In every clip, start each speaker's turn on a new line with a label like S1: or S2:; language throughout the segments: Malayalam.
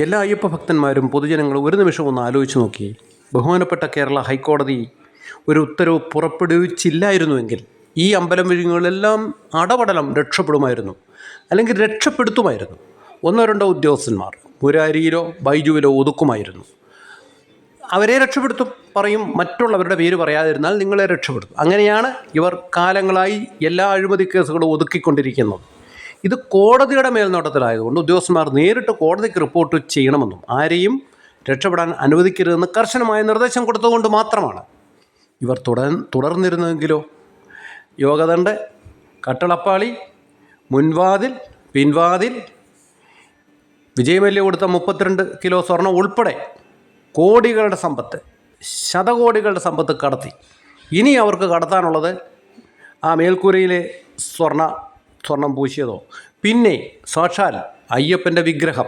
S1: എല്ലാ അയ്യപ്പ ഭക്തന്മാരും പൊതുജനങ്ങളും ഒരു നിമിഷം ഒന്ന് ആലോചിച്ച് നോക്കി. ബഹുമാനപ്പെട്ട കേരള ഹൈക്കോടതി ഒരു ഉത്തരവ് പുറപ്പെടുവിച്ചില്ലായിരുന്നുവെങ്കിൽ ഈ അമ്പലം വിഴുങ്ങുകളെല്ലാം അടപടലം രക്ഷപ്പെടുമായിരുന്നു. അല്ലെങ്കിൽ രക്ഷപ്പെടുത്തുമായിരുന്നു. ഒന്നോ രണ്ടോ ഉദ്യോഗസ്ഥന്മാർ മുരാരിയിലോ ബൈജുവിലോ ഒതുക്കുമായിരുന്നു. അവരെ രക്ഷപ്പെടുത്തും പറയും മറ്റുള്ളവരുടെ പേര് പറയാതിരുന്നാൽ നിങ്ങളെ രക്ഷപ്പെടുത്തും. അങ്ങനെയാണ് ഇവർ കാലങ്ങളായി എല്ലാ അഴിമതി കേസുകളും ഒതുക്കിക്കൊണ്ടിരിക്കുന്നത്. ഇത് കോടതിയുടെ മേൽനോട്ടത്തിലായതുകൊണ്ട് ഉദ്യോഗസ്ഥന്മാർ നേരിട്ട് കോടതിക്ക് റിപ്പോർട്ട് ചെയ്യണമെന്നും ആരെയും രക്ഷപ്പെടാൻ അനുവദിക്കരുതെന്ന് കർശനമായ നിർദ്ദേശം കൊടുത്തതുകൊണ്ട് മാത്രമാണ് ഇവർ തുടർ തുടർന്നിരുന്നെങ്കിലോ യോഗദണ്ഡ് കട്ടളപ്പാളി മുൻവാതിൽ പിൻവാതിൽ വിജയമല്യ കൊടുത്ത മുപ്പത്തിരണ്ട് കിലോ സ്വർണം ഉൾപ്പെടെ കോടികളുടെ സമ്പത്ത് ശതകോടികളുടെ സമ്പത്ത് കടത്തി. ഇനി അവർക്ക് കടത്താനുള്ളത് ആ മേൽക്കൂരയിലെ സ്വർണ സ്വർണം പൂശിയതോ? പിന്നെ സാക്ഷാൽ അയ്യപ്പന്റെ വിഗ്രഹം.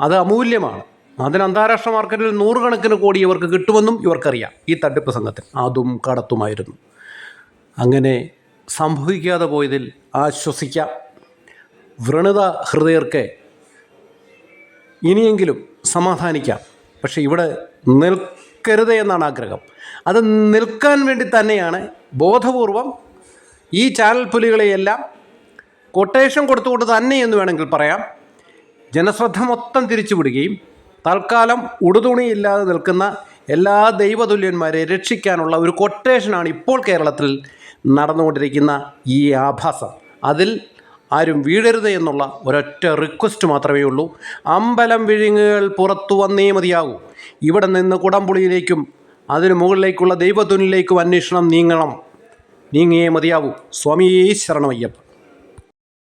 S1: അത് അമൂല്യമാണ്. അതിന് അന്താരാഷ്ട്ര മാർക്കറ്റിൽ നൂറുകണക്കിന് കോടി ഇവർക്ക് കിട്ടുമെന്നും ഇവർക്കറിയാം. ഈ തട്ടിപ്പ് സംഘത്തിൽ അതും കടത്തുമായിരുന്നു. അങ്ങനെ സംഭവിക്കാതെ പോയതിൽ ആശ്വസിക്കാം. വ്രണത ഹൃദയർക്ക് ഇനിയെങ്കിലും സമാധാനിക്കാം. പക്ഷേ ഇവിടെ നിൽക്കരുത് എന്നാണ് ആഗ്രഹം. അത് നിൽക്കാൻ വേണ്ടി തന്നെയാണ് ബോധപൂർവം ഈ ചാനൽ പുലികളെയെല്ലാം കൊട്ടേഷൻ കൊടുത്തുകൊണ്ട് തന്നെ എന്ന് വേണമെങ്കിൽ പറയാം. ജനശ്രദ്ധ മൊത്തം തിരിച്ചുവിടുകയും തൽക്കാലം ഉടുതുണിയില്ലാതെ നിൽക്കുന്ന എല്ലാ ദൈവതുല്യന്മാരെ രക്ഷിക്കാനുള്ള ഒരു കൊട്ടേഷനാണ് ഇപ്പോൾ കേരളത്തിൽ നടന്നുകൊണ്ടിരിക്കുന്ന ഈ ആഭാസം. അതിൽ ആരും വീഴരുത് എന്നുള്ള ഒരൊറ്റ റിക്വസ്റ്റ് മാത്രമേ ഉള്ളൂ. അമ്പലം വിഴുങ്ങുകൾ പുറത്തു വന്നേ മതിയാകൂ. ഇവിടെ നിന്ന് കുടംപുളിയിലേക്കും അതിനു മുകളിലേക്കുള്ള ദൈവത്തുനിലേക്കും അന്വേഷണം നീങ്ങണം. നീങ്ങിയേ മതിയാവൂ സ്വാമിയേ ശരണമയ്യപ്പ.